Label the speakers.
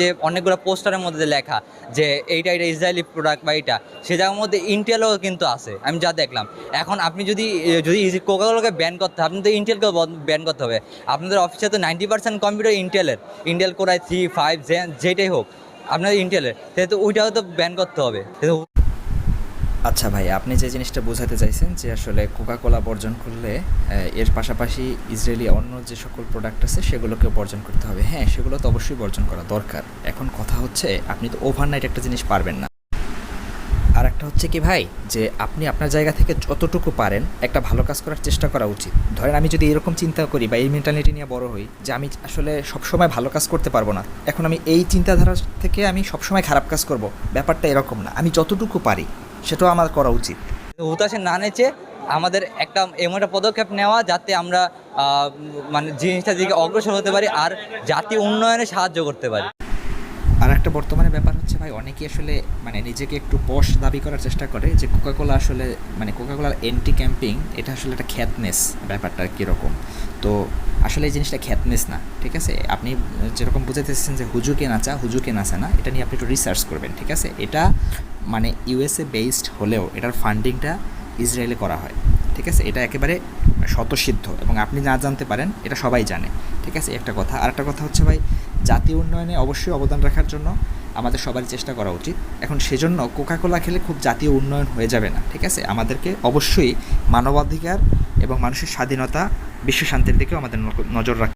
Speaker 1: যে অনেকগুলো পোস্টারের মধ্যে লেখা যে এইটা এটা ইসরায়েলি প্রোডাক্ট বা এইটা, সে জায়গার মধ্যে ইন্টেলও কিন্তু আছে, আমি যা দেখলাম। এখন আপনি যদি যদি কোকাকোলাকে ব্যান করতে হয় আপনি তো ইন্টেলকে ব্যান করতে হবে। আপনাদের অফিসে তো নাইনটি পার্সেন্ট কম্পিউটার ইন্টেলের Intel Core i three five যেটাই হোক, আপনাদের ইন্টেলের সেহেতু ওইটাও তো ব্যান করতে হবে।
Speaker 2: আচ্ছা ভাই, আপনি যে জিনিসটা বোঝাতে চাইছেন যে আসলে কোকাকোলা বর্জন করলে এর পাশাপাশি ইসরায়েলি অন্য যে সকল প্রোডাক্ট আছে সেগুলোকেও বর্জন করতে হবে। হ্যাঁ সেগুলো তো অবশ্যই বর্জন করা দরকার। এখন কথা হচ্ছে, আপনি তো ওভারনাইট একটা জিনিস পারবেন না। আর একটা হচ্ছে কি ভাই, যে আপনি আপনার জায়গা থেকে যতটুকু পারেন, একটা ভালো কাজ করার চেষ্টা করা উচিত। ধরেন আমি যদি এরকম চিন্তা করি বা এই মেন্টালিটি নিয়ে বড় হই, যে আমি আসলে সবসময় ভালো কাজ করতে পারব না, এখন আমি এই চিন্তাধারা থেকে আমি সবসময় খারাপ কাজ করব, ব্যাপারটা এরকম না। আমি যতটুকু পারি সেটাও আমার করা উচিত।
Speaker 1: হুতাশে না নেচে আমাদের একটা এমন একটা পদক্ষেপ নেওয়া যাতে আমরা মানে জিনিসটার দিকে অগ্রসর হতে পারি আর জাতি উন্নয়নে সাহায্য করতে পারি।
Speaker 2: আর একটা বর্তমানে ব্যাপার হচ্ছে ভাই, অনেকেই আসলে মানে নিজেকে একটু পশ দাবি করার চেষ্টা করে যে কোকাকোলা আসলে মানে কোকাকোলার এন্টি ক্যাম্পিং এটা আসলে একটা খ্যাতনেস ব্যাপারটা কীরকম। তো আসলে এই জিনিসটা খ্যাতনেস না, ঠিক আছে? আপনি যেরকম বুঝাইতেছেন যে হুজুকে নাচা হুজুকে নাচা না, এটা নিয়ে আপনি একটু রিসার্চ করবেন, ঠিক আছে? এটা মানে ইউএসএ বেসড হলেও এটার ফান্ডিংটা ইসরায়েলে করা হয়, ঠিক আছে? এটা একেবারে স্বতঃসিদ্ধ এবং আপনি না জানতে পারেন, এটা সবাই জানে, ঠিক আছে? একটা কথা। আর একটা কথা হচ্ছে ভাই জাতীয় উন্নয়নে অবশ্যই অবদান রাখার জন্য আমাদের সবারই চেষ্টা করা উচিত। এখন সেজন্য কোকাকোলা খেলে খুব জাতীয় উন্নয়ন হয়ে যাবে না, ঠিক আছে? আমাদেরকে অবশ্যই মানবাধিকার এবং মানুষের স্বাধীনতা, বিশ্ব শান্তির দিকেও আমাদের নজর রাখতে